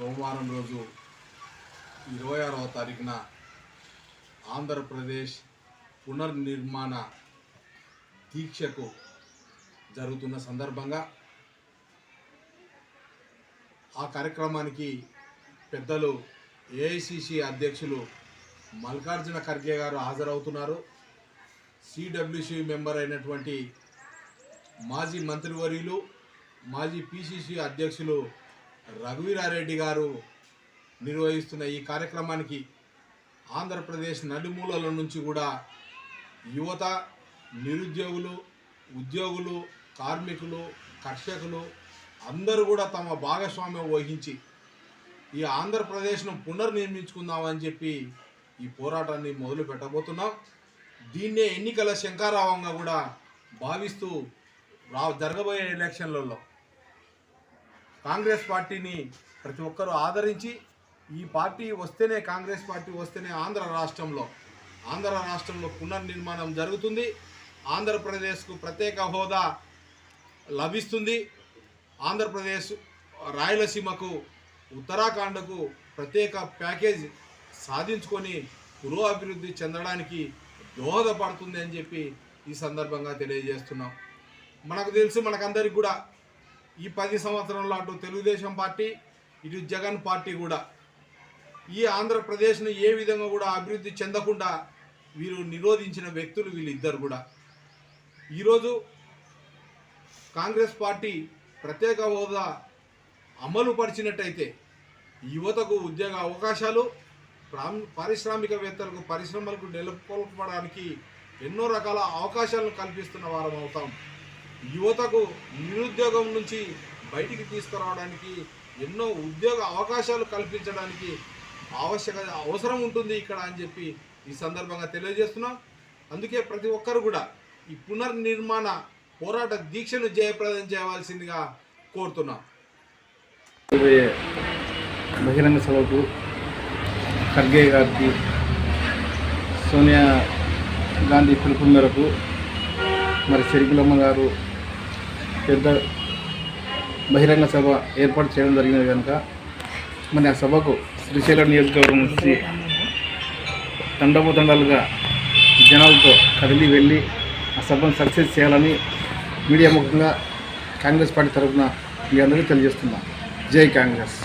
సోమవారం రోజు ఇరవై ఆరవ తారీఖున ఆంధ్రప్రదేశ్ పునర్నిర్మాణ దీక్షకు జరుగుతున్న సందర్భంగా ఆ కార్యక్రమానికి పెద్దలు ఏఐసిసి అధ్యక్షులు మల్కార్జున ఖర్గే గారు హాజరవుతున్నారు. సిడబ్ల్యూసి మెంబర్ అయినటువంటి మాజీ మంత్రివర్యులు మాజీ పిసిసి అధ్యక్షులు రఘువీరారెడ్డి గారు నిర్వహిస్తున్న ఈ కార్యక్రమానికి ఆంధ్రప్రదేశ్ నలుమూలల నుంచి కూడా యువత నిరుద్యోగులు ఉద్యోగులు కార్మికులు కర్షకులు అందరూ కూడా తమ భాగస్వామ్యం వహించి ఈ ఆంధ్రప్రదేశ్ను పునర్నిర్మించుకుందామని చెప్పి ఈ పోరాటాన్ని మొదలు పెట్టబోతున్నాం. దీన్నే ఎన్నికల శంకారావంగా కూడా భావిస్తూ రా జరగబోయే ఎలక్షన్లలో కాంగ్రెస్ పార్టీని ప్రతి ఒక్కరూ ఆదరించి ఈ పార్టీ వస్తేనే కాంగ్రెస్ పార్టీ వస్తేనే ఆంధ్ర రాష్ట్రంలో ఆంధ్ర రాష్ట్రంలో పునర్నిర్మాణం జరుగుతుంది. ఆంధ్రప్రదేశ్కు ప్రత్యేక హోదా లభిస్తుంది. ఆంధ్రప్రదేశ్ రాయలసీమకు ఉత్తరాఖండ్కు ప్రత్యేక ప్యాకేజ్ సాధించుకొని పురోభివృద్ధి చెందడానికి దోహదపడుతుంది అని చెప్పి ఈ సందర్భంగా తెలియజేస్తున్నాం. మనకు తెలుసు మనకందరికి కూడా ఈ పది సంవత్సరంలో అటు తెలుగుదేశం పార్టీ ఇటు జగన్ పార్టీ కూడా. ఈ ఆంధ్రప్రదేశ్ను ఏ విధంగా కూడా అభివృద్ధి చెందకుండా వీరు నిరోధించిన వ్యక్తులు వీళ్ళిద్దరు కూడా. ఈరోజు కాంగ్రెస్ పార్టీ ప్రత్యేక హోదా అమలు పరిచినట్టయితే యువతకు ఉద్యోగ అవకాశాలు పారిశ్రామికవేత్తలకు పరిశ్రమలకు నెలకొల్పడానికి ఎన్నో రకాల అవకాశాలను కల్పిస్తున్న వారం అవుతాం యువతకు నిరుద్యోగం నుంచి బయటికి తీసుకురావడానికి ఎన్నో ఉద్యోగ అవకాశాలు కల్పించడానికి ఆవశ్యక అవసరం ఉంటుంది ఇక్కడ అని చెప్పి ఈ సందర్భంగా తెలియజేస్తున్నాం. అందుకే ప్రతి ఒక్కరు కూడా ఈ పునర్నిర్మాణ పోరాట దీక్షను జయప్రదం చేయవలసిందిగా కోరుతున్నాం. బహిరంగ సభకు ఖర్గే గారికి సోనియా గాంధీ పిలుపు మేరకు మరి చెరికులమ్మ గారు పెద్ద బహిరంగ సభ ఏర్పాటు చేయడం జరిగినది కనుక మరి ఆ సభకు శ్రీశైలం నియోజకవర్గం నుంచి తండోపతండాలుగా జనాలతో కదిలి వెళ్ళి ఆ సభను సక్సెస్ చేయాలని మీడియా ముఖంగా కాంగ్రెస్ పార్టీ తరఫున మీ అందరికీ తెలియజేస్తున్నాం. జై కాంగ్రెస్.